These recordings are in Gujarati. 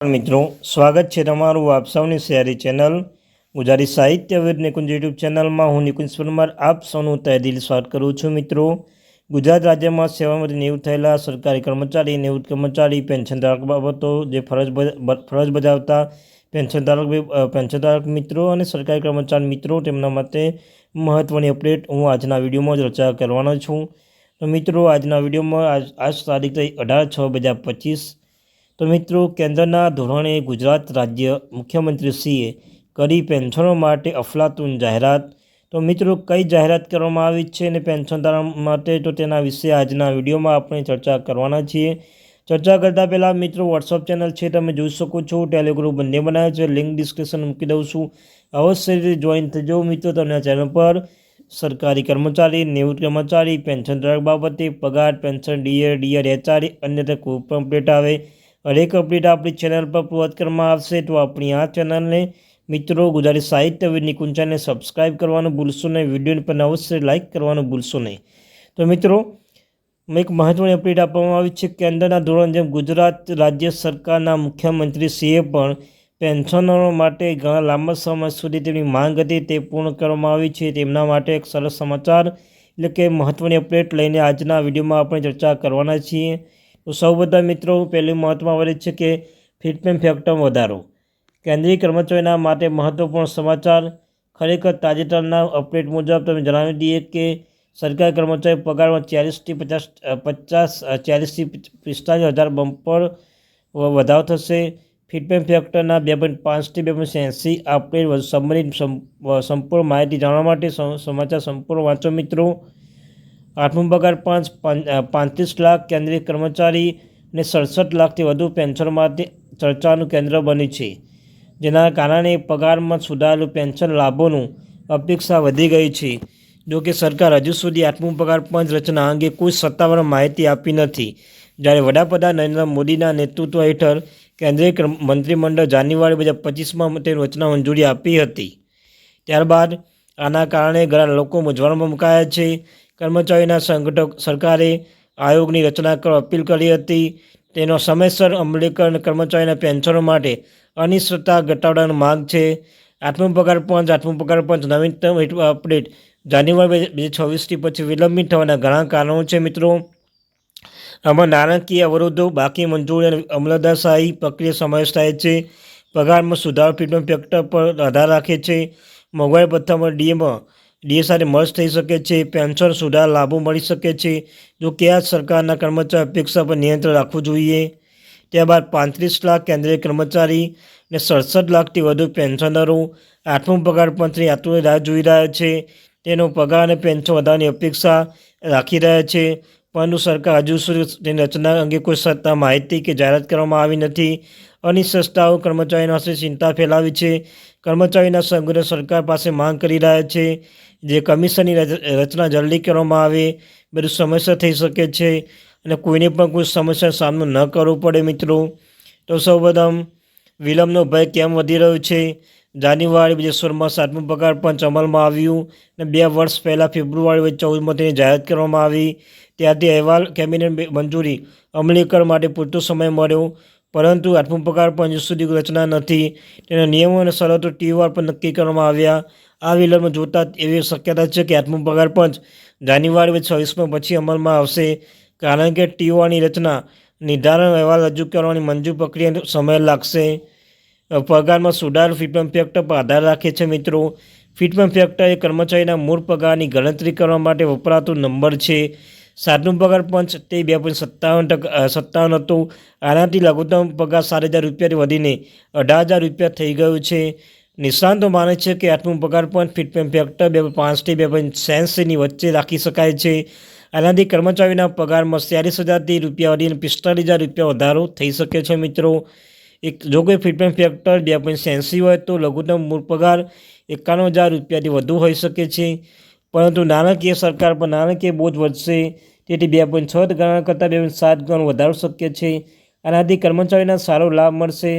મિત્રો, સ્વાગત છે તમારું આપ સૌની શહેરી ચેનલ ગુજરાતી સાહિત્ય વિદ નિકુંજ યુટ્યુબ ચેનલમાં. હું નિકુંજ પરમાર, આપ સૌનું તહેદિલ સ્વાગત કરું છું મિત્રો. ગુજરાત રાજ્યમાં સેવામાંથી નિવૃત્ત થયેલા સરકારી કર્મચારી, નિવૃત્ત કર્મચારી, પેન્શન ધારક બાબતો જે ફરજ ફરજ બજાવતા પેન્શનધારક ધારક પેન્શન પેન્શનધારક મિત્રો અને સરકારી કર્મચારી મિત્રો, તેમના માટે મહત્ત્વની અપડેટ હું આજના વિડીયોમાં જ રચના કરવાનો છું. તો મિત્રો, આજના વિડીયોમાં આજ આજ તારીખ અઢાર છ બે હજાર પચીસ. તો મિત્રો, કેન્દ્રના ધોરણે ગુજરાત રાજ્ય મુખ્યમંત્રીશ્રીએ કરી પેન્શનો માટે અફલાતુન જાહેરાત. તો મિત્રો, કઈ જાહેરાત કરવામાં આવી છે અને પેન્શનધારા માટે? તો તેના વિશે આજના વિડીયોમાં આપણે ચર્ચા કરવાના છીએ. ચર્ચા કરતાં પહેલાં મિત્રો વોટ્સઅપ ચેનલ છે, તમે જોઈ શકો છો. ટેલિગ્રુપ બંને બનાવે છે. લિંક ડિસ્ક્રિપ્શન મૂકી દઉં છું. અવશ્ય રીતે જોઈન થજો મિત્રો તમને આ ચેનલ પર. સરકારી કર્મચારી, નિવૃત્ત કર્મચારી પેન્શનધારક બાબતે પગાર, પેન્શન ડીએ ડીઆર એચઆરએ અન્ય કોઈ પણ અપડેટ આવે. હરેક અપડેટ આપણી ચેનલ પર પૂર્વત કરવામાં આવશે તો આપણી આ ચેનલને મિત્રો ગુજરાતી સાહિત્ય વિદ સબસ્ક્રાઇબ કરવાનું ભૂલશો નહીં, વિડીયોને પણ અવશ્ય લાઇક કરવાનું ભૂલશો નહીં. તો મિત્રો એક મહત્વની અપડેટ આપવામાં આવી છે કેન્દ્રના ધોરણ જેમ ગુજરાત રાજ્ય સરકારના મુખ્યમંત્રીશ્રીએ પણ પેન્શનરો માટે ઘણા લાંબા સમય સુધી તેમની માંગ હતી તે પૂર્ણ કરવામાં આવી છે. તેમના માટે એક સરસ સમાચાર, એટલે કે મહત્ત્વની અપડેટ લઈને આજના વિડીયોમાં આપણે ચર્ચા કરવાના છીએ. તો સૌ બધા મિત્રો, પહેલું મહત્વમાં આવે છે કે ફિટમેન્ટ ફેક્ટર વધારો. કેન્દ્રીય કર્મચારીના માટે મહત્વપૂર્ણ સમાચાર, ખરેખર તાજેતરના અપડેટ મુજબ તમે જણાવી દઈએ કે સરકારી કર્મચારી પગારમાં ચાલીસથી પચાસ પચાસ, ચાલીસથી પિસ્તાલીસ હજાર બમ્પર વધારો થશે. ફિટમેન્ટ ફેક્ટરના બે પોઈન્ટ પાંચથી બે પોઈન્ટ એંસી અપડેટ સંબંધિત સંપૂર્ણ માહિતી જાણવા માટે સમ- સમાચાર સંપૂર્ણ વાંચો મિત્રો. આઠમો પગાર પાંચ પાંત્રીસ લાખ કેન્દ્રીય કર્મચારી અને સડસઠ લાખથી વધુ પેન્શન માટે ચર્ચાનું કેન્દ્ર બન્યું છે, જેના કારણે પગારમાં સુધારેલું પેન્શન લાભોનું અપેક્ષા વધી ગઈ છે. જો કે સરકાર હજુ સુધી આઠમું પગાર પંચ રચના અંગે કોઈ સત્તાવાર માહિતી આપી નથી. જ્યારે વડાપ્રધાન નરેન્દ્ર મોદીના નેતૃત્વ હેઠળ કેન્દ્રીય મંત્રીમંડળ જાન્યુઆરી બે હજાર પચીસમાં તેની રચના મંજૂરી આપી હતી. ત્યારબાદ આના કારણે ઘણા લોકો મૂંઝવણમાં મુકાયા છે. કર્મચારીના સંગઠક સરકારે આયોગની રચના કરવા અપીલ કરી હતી. તેનો સમયસર અમલીકરણ કર્મચારીના પેન્શનો માટે અનિશ્ચિતતા ઘટાડવાની માંગ છે. આઠમો પગાર પંચ આઠમો પગાર પંચ નવીનતમ અપડેટ. જાન્યુઆરી બે હજાર છવ્વીસથી પછી વિલંબિત થવાના ઘણા કારણો છે મિત્રો. આમાં નાણાકીય અવરોધો, બાકી મંજૂરી અને અમલદારશાહી પ્રક્રિયા સમાવેશ થાય છે. પગારમાં સુધારો ફિટમેન્ટ ફેક્ટર પર આધાર રાખે છે. મોંઘવારી ભથ્થામાં ડીએમાં ડીએ સાથે મર્જ થઈ શકે છે, પેન્શન સુધાર લાભો મળી શકે છે. જો કે આ સરકારના કર્મચારી અપેક્ષા પર નિયંત્રણ રાખવું જોઈએ. ત્યારબાદ પાંત્રીસ લાખ કેન્દ્રીય કર્મચારી અને સડસઠ લાખથી વધુ પેન્શનરો આઠમો પગાર પંચની આતુર રાહ જોઈ રહ્યા છે. તેનો પગાર અને પેન્શન વધારવાની અપેક્ષા રાખી રહ્યા છે. પરંતુ સરકાર હજુ સુધી તેની રચના અંગે કોઈ સત્તા માહિતી કે જાહેરાત કરવામાં આવી નથી. અનિશ્ચિતતાઓ કર્મચારીઓ પાસે ચિંતા ફેલાવી છે. કર્મચારીના સંગઠન સરકાર પાસે માંગ કરી રહ્યા છે. જે કમિશનની રચના જલ્દી કરવામાં આવે, બધું સમસ્યા થઈ શકે છે અને કોઈને પણ કોઈ સમસ્યાનો સામનો ન કરવો પડે મિત્રો. તો સૌપ્રથમ, વિલંબનો ભય કેમ વધી રહ્યો છે? જાન્યુઆરી બે હજાર સોળમાં સાતમું પગાર પંચ અમલમાં આવ્યું અને બે વર્ષ પહેલાં ફેબ્રુઆરી બે ચૌદમાં તેની જાહેરાત કરવામાં આવી. ત્યારથી અહેવાલ, કેબિનેટ મંજૂરી અમલીકરણ માટે પૂરતો સમય મળ્યો. પરંતુ આઠમું પગાર પંચ હજુ સુધી રચના નથી. તેના નિયમો અને શરતો ટીવાર પર નક્કી કરવામાં આવ્યા. આ વિલંબ જોતા એવી શક્યતા છે કે આઠમું પગાર પંચ જાન્યુઆરી છવ્વીસમાં પછી અમલમાં આવશે. કારણ કે ટીઓની રચના, નિર્ધારણ, અહેવાલ રજૂ કરવાની મંજૂર પ્રક્રિયા સમય લાગશે. પગારમાં સુધાર ફિટમેન્ટ ફેક્ટર પર આધાર રાખે છે મિત્રો. ફિટમેન્ટ ફેક્ટર એ કર્મચારીના મૂળ પગારની ગણતરી કરવા માટે વપરાતો નંબર છે. સાતમું પગાર પંચ તે બે પોઈન્ટ સત્તાવન ટકા સત્તાવન હતું. આનાથી લઘુત્તમ પગાર સાત હજાર રૂપિયાથી વધીને અઢાર હજાર રૂપિયા થઈ ગયું છે. નિષ્ણાંતો માને છે કે આઠમું પગાર પંચ ફિટમેન્ટ ફેક્ટર બે પાંચથી બે પોઈન્ટ સેન્સીની વચ્ચે રાખી શકાય છે. આનાથી કર્મચારીના પગારમાં ચાલીસ હજારથી રૂપિયા વધીને પિસ્તાલીસ હજાર રૂપિયા વધારો થઈ શકે છે મિત્રો. એક, જો કોઈ ફિટમેન્ટ ફેક્ટર બે પોઈન્ટ સેન્સી હોય તો લઘુત્તમ મૂળ પગાર એકાણું હજાર રૂપિયાથી વધુ હોઈ શકે છે. પરંતુ નાણાકીય સરકાર પર નાણાકીય બોજ વધશે. તેથી બે પોઈન્ટ છ ગણા કરતાં બે પોઈન્ટ સાત ગણો વધારો શક્ય છે. આનાથી કર્મચારીના સારો લાભ મળશે.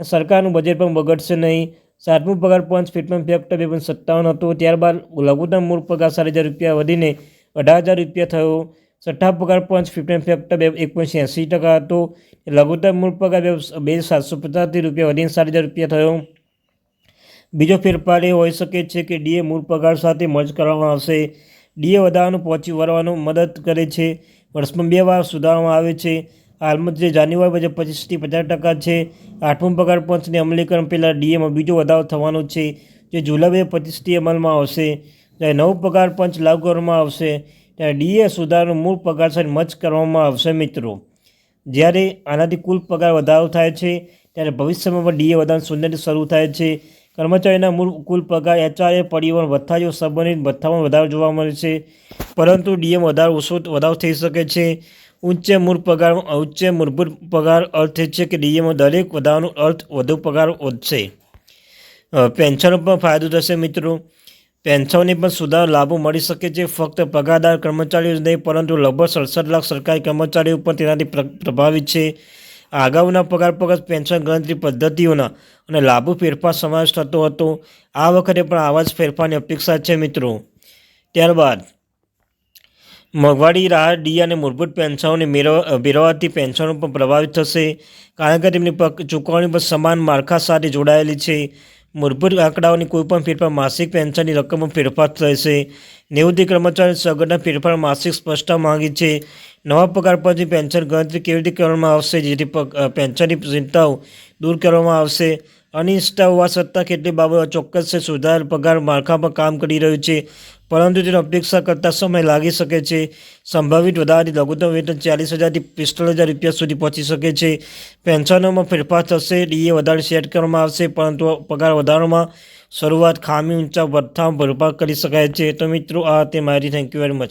સરકારનું બજેટ પણ બગડશે નહીં. સાતમું પગાર પંચ ફિટમેન્ટ ફેક્ટર બે પોઈન્ટ સત્તાવન હતો. ત્યારબાદ લઘુત્તમ મૂળ પગાર સાત હજાર રૂપિયા વધીને અઢાર હજાર રૂપિયા થયો. છઠ્ઠા પગાર પંચ ફિફ્ટીન ફેક્ટર બે એક પોઈન્ટ એંસી ટકા હતો. લઘુત્તમ મૂળ પગાર બે સાતસો પચાસથી રૂપિયા વધીને સાત હજાર રૂપિયા થયો. બીજો ફેરફાર એ હોઈ શકે છે કે ડીએ મૂળ પગાર સાથે મર્જ કરવામાં આવશે. ડીએ વધારવાનું પહોંચી વળવાનું મદદ કરે છે. વર્ષમાં બે વાર સુધારવામાં આવે છે. હાલમાં જે જાન્યુઆરી બજેટ પચીસથી પચાસ ટકા છે. આઠમું પગાર પંચને અમલીકરણ પહેલાં ડીએમાં બીજો વધારો થવાનો છે, જે જુલાઈ પચીસથી અમલમાં આવશે. જ્યારે નવું પગાર પંચ લાગુ કરવામાં આવશે, ત્યારે ડીએ સુધારો મૂળ પગાર સાથે મચ કરવામાં આવશે મિત્રો. જ્યારે આનાથી કુલ પગાર વધારો થાય છે, ત્યારે ભવિષ્યમાં પણ ડીએ વધારાનું શૂન્યથી શરૂ થાય છે. કર્મચારીના મૂળ કુલ પગાર એચઆરએ પરિવહન ભથ્થા જેવો સંબંધિત ભથ્થામાં વધારો જોવા મળે છે. પરંતુ ડીએમ વધારો ઓછો વધારો થઈ શકે છે. ઉચ્ચ મૂળ પગાર, ઉચ્ચ મૂળભૂત પગાર અર્થ છે કે ડીએમાં દરેક વધારાનો અર્થ વધુ પગાર વધશે. પેન્શનનો પણ ફાયદો થશે મિત્રો. પેન્શનને પણ સુધારો લાભો મળી શકે છે. ફક્ત પગારદાર કર્મચારીઓ જ નહીં, પરંતુ લગભગ સડસઠ લાખ સરકારી કર્મચારીઓ પણ તેનાથી પ્ર- પ્રભાવિત છે. અગાઉના પગાર પગાર પેન્શન ગણતરી પદ્ધતિઓના અને લાભો ફેરફાર સમાવેશ થતો હતો. આ વખતે પણ આવા જ ફેરફારની અપેક્ષા છે મિત્રો. ત્યારબાદ મોંઘવારી રાહત ડી અને મૂળભૂત પેન્શનોને મેળવ મેળવવાથી પેન્શનો પણ પ્રભાવિત થશે. કારણ કે તેમની ચૂકવણી પણ સમાન માળખા સાથે જોડાયેલી છે. મૂળભૂત આંકડાઓની કોઈપણ ફેરફાર માસિક પેન્શનની રકમમાં ફેરફાર થશે. નિવૃત્તિ કર્મચારી સગવડના ફેરફાર માસિક સ્પષ્ટતા માંગી છે. નવા પગાર પરથી પેન્શન ગણતરી કેવી રીતે કરવામાં આવશે, જેથી પેન્શનની ચિંતાઓ દૂર કરવામાં આવશે? અનિષ્ઠા હોવા છતાં કેટલી બાબતો ચોક્કસ છે સુધારેલ પગાર માળખા પર કામ કરી રહ્યું છે. પરંતુ તેની અપેક્ષા કરતા સમય લાગી શકે છે. સંભવિત વધારાની લઘુત્તમ વેતન ચાલીસ હજારથી પિસ્તાલીસ હજાર રૂપિયા સુધી પહોંચી શકે છે. પેન્શનોમાં ફેરફાર થશે, ડીએ વધારે સેટ કરવામાં આવશે, પરંતુ પગાર વધારવામાં શરૂઆત ખામી, ઊંચા ભથ્થામાં ભરપાર કરી શકાય છે. તો મિત્રો, આ તે મારી થેન્ક યુ વેરી મચ